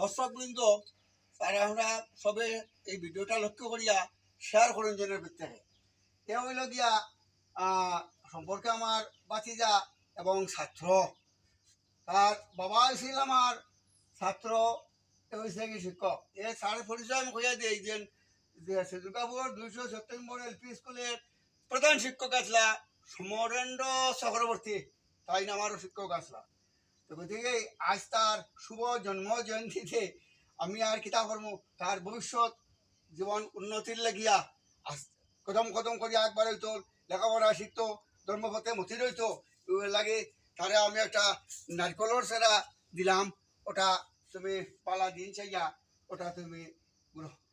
দর্শক বৃন্দ আমরা সবে এই ভিডিওটা লক্ষ্য করিয়া শেয়ার করুন জনের প্রত্যেকে এ হইল গিয়া সম্পর্কে আমার বাতিজা এবং ছাত্র। তার বাবা ছিল আমার ছাত্র হয়েছে কি শিক্ষক। এ স্যারের পরিচয় আমি কইয়া দিই যে যে দুর্গাপুর দুইশো সেপ্টেম্বর এলপি স্কুলের প্রধান শিক্ষক আসলা, সমরেন্দ্র চক্রবর্তী। তাই না আমারও শিক্ষক আসলা। তো আজ তার শুভ জন্ম জয়ন্তীতে আমি আর কিতা কর্ম তার ভবিষ্যৎ জীবন উন্নতির লাগিয়া কদম কদম করে একবার হইতো লেখাপড়া শিখতো ধর্মপথে মতি রইতো লাগে তারে আমি একটা নারকলর সেরা দিলাম। ওটা তুমি পালা দিন চাইয়া ওটা তুমি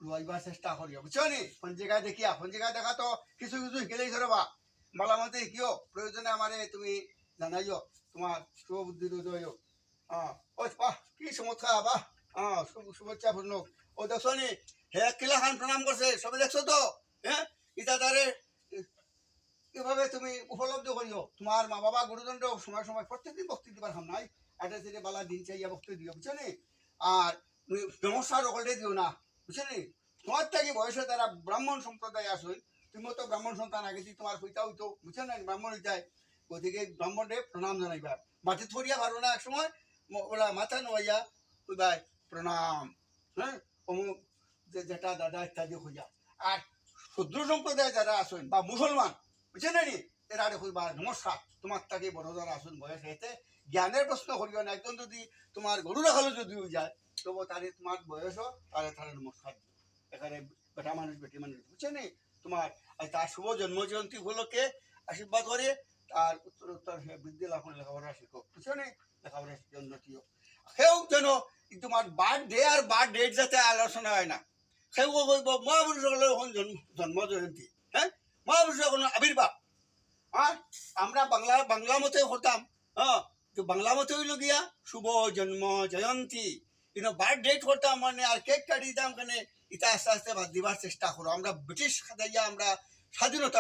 রুয়াইবার চেষ্টা করিও বুঝছ নি? পঞ্জিকা দেখিয়া, পঞ্জিকা দেখা তো কিছু কিছু শিকিলেই ধরবা মালা মতে শিকিও প্রয়োজনে আমারে তুমি জানাইও তোমার শুভ বুদ্ধি উদয় বাহ, কি চমৎকার বাহ। হ্যাঁ শুভ শুভেচ্ছা পূর্ণ ও দেখছ নি, হে কিলা খান প্রণাম করছে, সবে দেখছ তো? হ্যাঁ ইটা তারে, এভাবে তুমি উপলব্ধ করিও। তোমার মা বাবা গুরুদণ্ড সময় সময় প্রত্যেকদিন বক্তি দিবার হাম নাই। এটা থেকে বালা দিন চাইয়া বক্তি দিও, বুঝছ নি? আর তুমি নমস্কার সকলে দিও না, বুঝছ নি? তোমার থেকে বয়সে তারা ব্রাহ্মণ সম্প্রদায় আসুন। তুমিও তো ব্রাহ্মণ সন্তান আগে তোমার হইতা হইতো বুঝছ না? ব্রাহ্মণ হইতায় গতিকে ব্রাহ্মণে প্রণাম জানাইবার মাটি থরিয়া পারো না, এক সময় ওরা মাথা নোয়াইয়া কইবাই প্রণাম হ্যাঁ? অমুক যে যেটা দাদা ইত্যাদি হইয়া। আর ক্ষুদ্র সম্প্রদায় যারা আসুন বা মুসলমান, বুঝছেন না এরা কইবা নমস্কার। তোমার তাকে বড় যারা আসুন বয়স হয়েছে, জ্ঞানের প্রশ্ন করিও না একজন যদি তোমার গরু রাখালো যদিও যায়, তবু তারে তোমার বয়সও তারে তারে নমস্কার এখানে বেটা মানুষ, বেটি মানুষ, বুঝছেন নি? তোমার, আর তার শুভ জন্ম জয়ন্তী উপলক্ষে আশীর্বাদ করে তার উত্তর উত্তর হে বৃদ্ধি লাভ করে লেখাপড়া শিখো। বুঝছ নি লেখাপড়া শিখে উন্নতি হোক। সেও যেন তোমার বার্থডে আর বার্থ ডেট যাতে আলোচনা হয় না। সেও কইব মহাপুরুষসকলের এখন জন্ম জয়ন্তী হ্যাঁ? মহাপুরুষসকলের আবির্ভাব। আর আমরা বাংলা বাংলা মতে হতাম হ্যাঁ? তো বাংলা মতে হইল গিয়া শুভ জন্ম জয়ন্তী। কিন্তু বার্থ ডেট করতাম মানে আর কেক কাটি দিতাম কেনে ইটা আস্তে আস্তে বাদ দিবার চেষ্টা করো। আমরা ব্রিটিশ খাতাইয়া আমরা স্বাধীনতা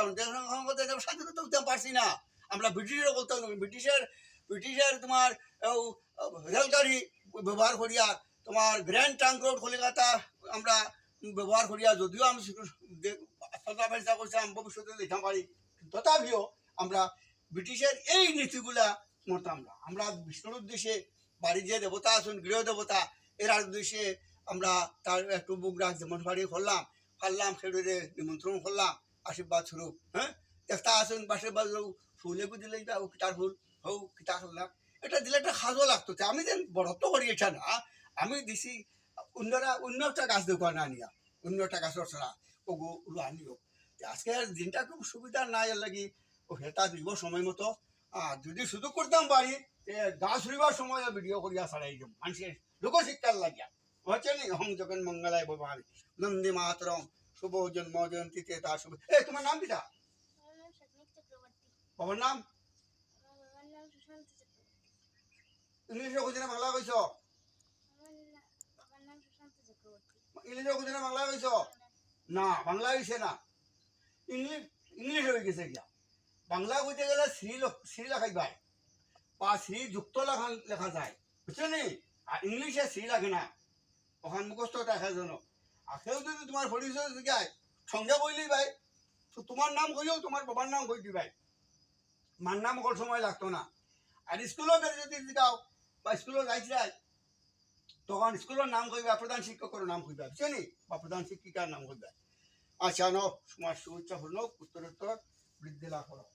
স্বাধীনতা হতে পারছি না। আমরা ব্রিটিশের বলতাম ব্রিটিশের ব্রিটিশের তোমার রেলগাড়ি ব্যবহার করিয়া, তোমার গ্র্যান্ড ট্রাঙ্ক রোড কলিকাতা আমরা ব্যবহার করিয়া, যদিও আমি সদা ব্যবসা করছিলাম ভবিষ্যতে দিতাম পারি, তথাপিও আমরা ব্রিটিশের এই নীতিগুলা মরতাম না। আমরা বিষ্ণুর উদ্দেশ্যে বাড়ি যে দেবতা আছেন, গৃহ দেবতা, এর উদ্দেশ্যে আমরা তার একটু বুকরাজ যেমন বাড়ি করলাম ফাললাম খেড়ুরে নিমন্ত্রণ করলাম, আশীর্বাদ স্বরূপ হ্যাঁ? আসুন ফুলে দিলে কিতার ফুল এটা দিলে একটা লাগতো। আমি এটা না, আমি দিছি অন্যরা অন্য একটা গাছ দেখো না নিয়া অন্য একটা গাছের আনিও। আজকে দিনটা খুব সুবিধা নাই লাগি, ও দিব সময় মতো। আর যদি সুযোগ করতাম বাড়ি গাছ রুইবার সময় ভিডিও করিয়া ছাড়াই দিব মানুষের লোকশিক্ষার লাগিয়া। হচ্ছে নি হং জগন মঙ্গলায় ভবানী নন্দী মাতরম, শুভ জন্ম জয়ন্তীতে তার শুভ এ, তোমার নাম কিটা আমার নাম স্বপ্নিক চক্রবর্তী বাবার নাম? ইংলিশে কইছে না বাংলা কইছ? ইংলিশে কইছে না বাংলা কইছ? না বাংলা হইছে না। ইংলিশ ইংলিশ হয়ে গেছে গিয়া? বাংলা কইতে গেলে শ্রী শ্রী লেখাই ভাই। বা শ্রী যুক্ত লেখা লেখা যায়। বুঝছ নি? আর ইংলিশে শ্রী লাগে না। ওখান মুখস্থ দেখা যেন আর কেউ যদি তোমার পরিচয় জিজ্ঞায় সঙ্গে বইলি ভাই। তো তোমার নাম কইও তোমার বাবার নাম কই দিবাই মার মকল সময় লাগতো না। আর স্কুলও যদি যাও বা স্কুলত যাইছিলাই তখন স্কুলের নাম কইবা, প্রধান শিক্ষকের নাম কইবা। বুঝছ নি বা প্রধান শিক্ষিকার নাম কইবা। আচ্ছা ন তোমার শুভেচ্ছা হল উত্তরোত্তর, বৃদ্ধি লাভ করো